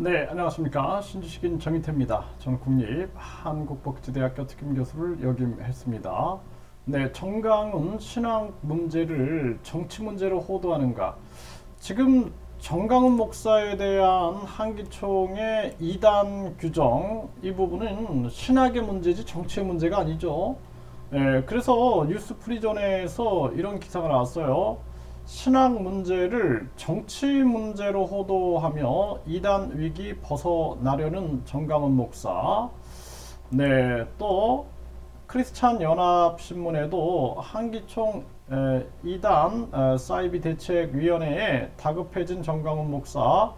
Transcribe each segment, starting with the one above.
네, 안녕하십니까. 신주식인 정인태입니다. 저는 국립 한국복지대학교 특임교수를 역임했습니다. 네, 정강훈 신앙 문제를 정치 문제로 호도하는가. 지금 정강훈 목사에 대한 한기총의 이단 규정 이 부분은 신학의 문제지 정치의 문제가 아니죠. 예, 그래서 뉴스 프리존에서 이런 기사가 나왔어요. 신학 문제를 정치 문제로 호도하며 이단 위기 벗어나려는 정강훈 목사. 네, 또 크리스찬 연합 신문에도 한기총 에, 이단 에, 사이비 대책 위원회에 다급해진 정강훈 목사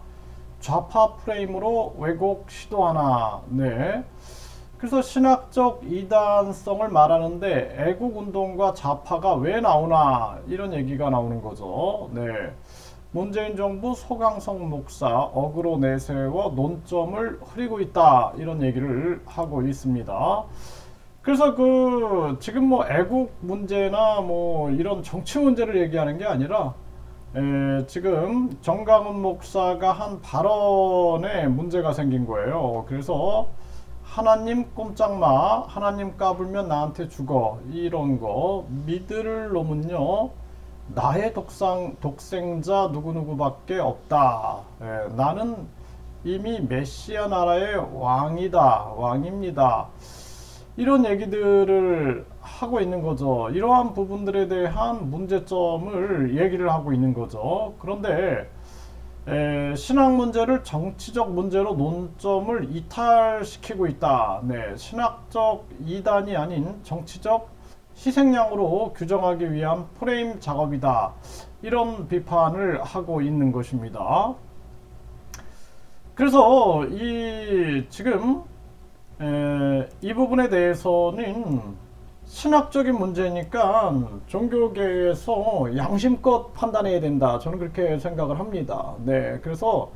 좌파 프레임으로 왜곡 시도하나. 네. 그래서 신학적 이단성을 말하는데 애국 운동과 좌파가 왜 나오나 이런 얘기가 나오는 거죠. 네. 문재인 정부 소강성 목사 어그로 내세워 논점을 흐리고 있다 이런 얘기를 하고 있습니다. 그래서 그 지금 뭐 애국 문제나 뭐 이런 정치 문제를 얘기하는 게 아니라 에, 지금 정강훈 목사가 한 발언에 문제가 생긴 거예요. 그래서 하나님 꼼짝마, 하나님 까불면 나한테 죽어 이런 거 믿을 놈은요 나의 독상 독생자 누구 누구밖에 없다. 에, 나는 이미 메시아 나라의 왕이다, 왕입니다. 이런 얘기들을 하고 있는 거죠. 이러한 부분들에 대한 문제점을 얘기를 하고 있는 거죠. 그런데 에, 신학 문제를 정치적 문제로 논점을 이탈시키고 있다. 네, 신학적 이단이 아닌 정치적 희생양으로 규정하기 위한 프레임 작업이다. 이런 비판을 하고 있는 것입니다. 그래서 이 지금 에, 이 부분에 대해서는 신학적인 문제니까 종교계에서 양심껏 판단해야 된다. 저는 그렇게 생각을 합니다. 네, 그래서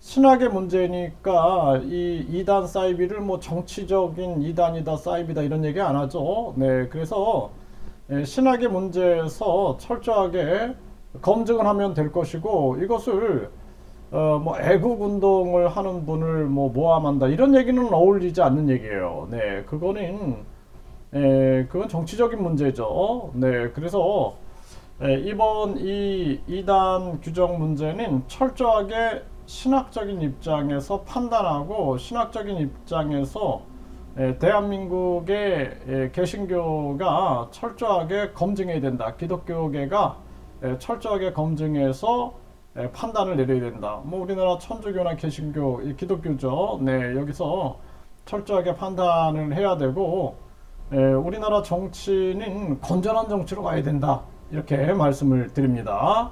신학의 문제니까 이 이단 사이비를 뭐 정치적인 이단이다 사이비다 이런 얘기 안 하죠. 네, 그래서 에, 신학의 문제에서 철저하게 검증을 하면 될 것이고 이것을 어, 뭐 애국 운동을 하는 분을 뭐 모함한다 이런 얘기는 어울리지 않는 얘기예요. 네, 그거는 에, 그건 정치적인 문제죠. 네, 그래서 에, 이번 이 이단 규정 문제는 철저하게 신학적인 입장에서 판단하고 신학적인 입장에서 에, 대한민국의 에, 개신교가 철저하게 검증해야 된다. 기독교계가 에, 철저하게 검증해서 에, 판단을 내려야 된다. 뭐 우리나라 천주교나 개신교, 이 기독교죠. 네, 여기서 철저하게 판단을 해야 되고 에, 우리나라 정치는 건전한 정치로 가야 된다. 이렇게 말씀을 드립니다.